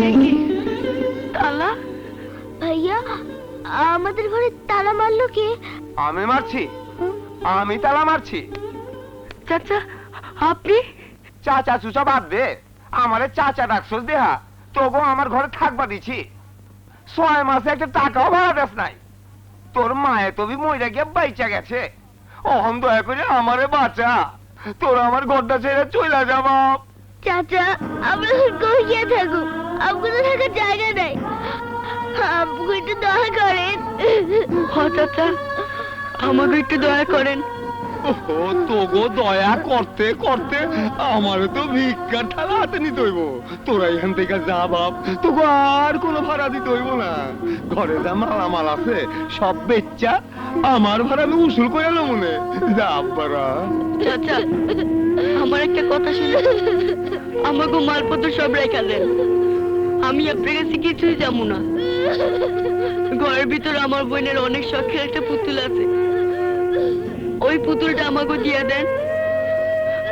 দেখি। তালা? ভাইয়া আমাদের ঘরে তালা মারলো কে? আমি মারছি। আমি তালা মারছি। চাচা আপনি? চাচা চুচা বাদ দে। আমারে চাচা ডাকছস দেহা। তবু আমার ঘরে থাকবা দিছি। ছয় মাসে একটা টাকাও ভাড়া দেস নাই। তোর মায়ে তবি মইরা গিয়ে বাইচা গেছে। অহম দয়া করে আমারে বাঁচা। তোর আমার ঘরটা ছেড়ে চলে যা বাপ চাচা আমরা গিয়ে থাকব তো থাকার জায়গা নেই। আমাকে একটু দয়া করেন। হ চাচা আমাকে একটু দয়া করেন। ও তোগো দয়া করতে করতে আমারে তো ভিক্ষা ঠালা হাতে নিতে হইব। তোরা এখান থেকে যা বাপ তোকে আর কোনো ভাড়া দিতে হইব না। ঘরে যা মালামাল আছে সব বেচ্চা আমার ভাড়া আমি উসুল করে এলো মনে। যা আব্বারা। চাচা আমার একটা কথা শুনে আমাকে মালপত্র সব রেখা দেন। আমি আপনার কাছে কিছুই যাব না। ঘরের ভিতরে আমার বোনের অনেক শখের একটা পুতুল আছে। ওই পুতুলটা আমাকে দিয়ে দেন।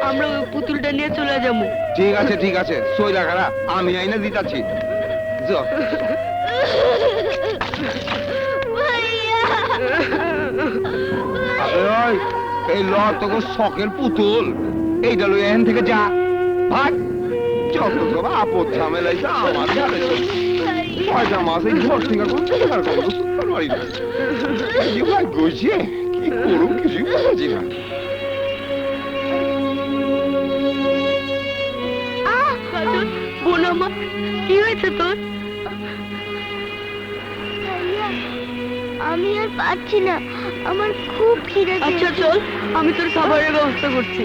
আমরা ওই পুতুলটা নিয়ে চলে যাব। ঠিক আছে ঠিক আছে। সই রাখারা আমি আইনে দিতাছি যা। ভাইয়া। আরে ওই, এই ল তোকে শখের পুতুল। এইটা লই এখান থেকে যা। ভাগ। যত সব আপদ আমার পয়সা মাস সুন্দর বাড়ি কি কি করুম কিছু বুঝি না। আহ! কাজল, বোন কি হয়েছে তোর? আমি আর পাচ্ছি না আমার খুব খিদে আচ্ছা চল আমি তোর খাবারের ব্যবস্থা করছি।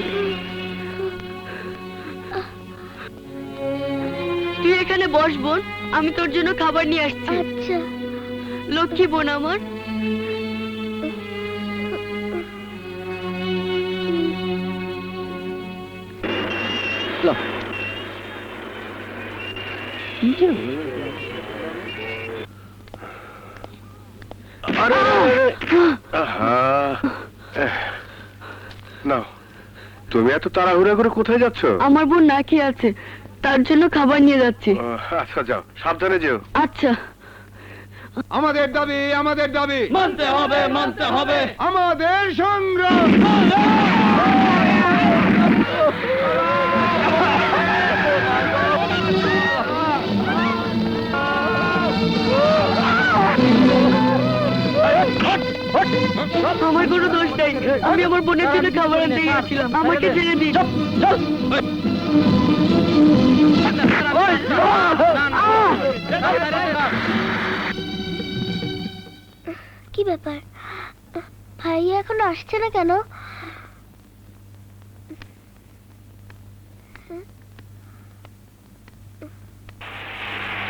তুই এখানে বস বোন। আমি তোর জন্য খাবার নিয়ে আসছি। আচ্ছা। লক্ষ্মী বোন আমার। আরে আহা। তুমি এত তাড়াহুড়া করে কোথায় যাচ্ছ? আমার বোন না খেয়ে আছে। তার জন্য খাবার নিয়ে যাচ্ছি। আচ্ছা যাও। সাবধানে যেও। আচ্ছা। আমাদের দাবি আমাদের দাবি। মানতে হবে মানতে হবে। আমাদের সংগ্রাম। আমার কোনো দোষ নেই। আমি আমার বোনের জন্য খাবার আনতে গিয়েছিলাম। আমাকে ছেড়ে দিন। কি ব্যাপার? ভাইয়া এখন আসছে না কেন?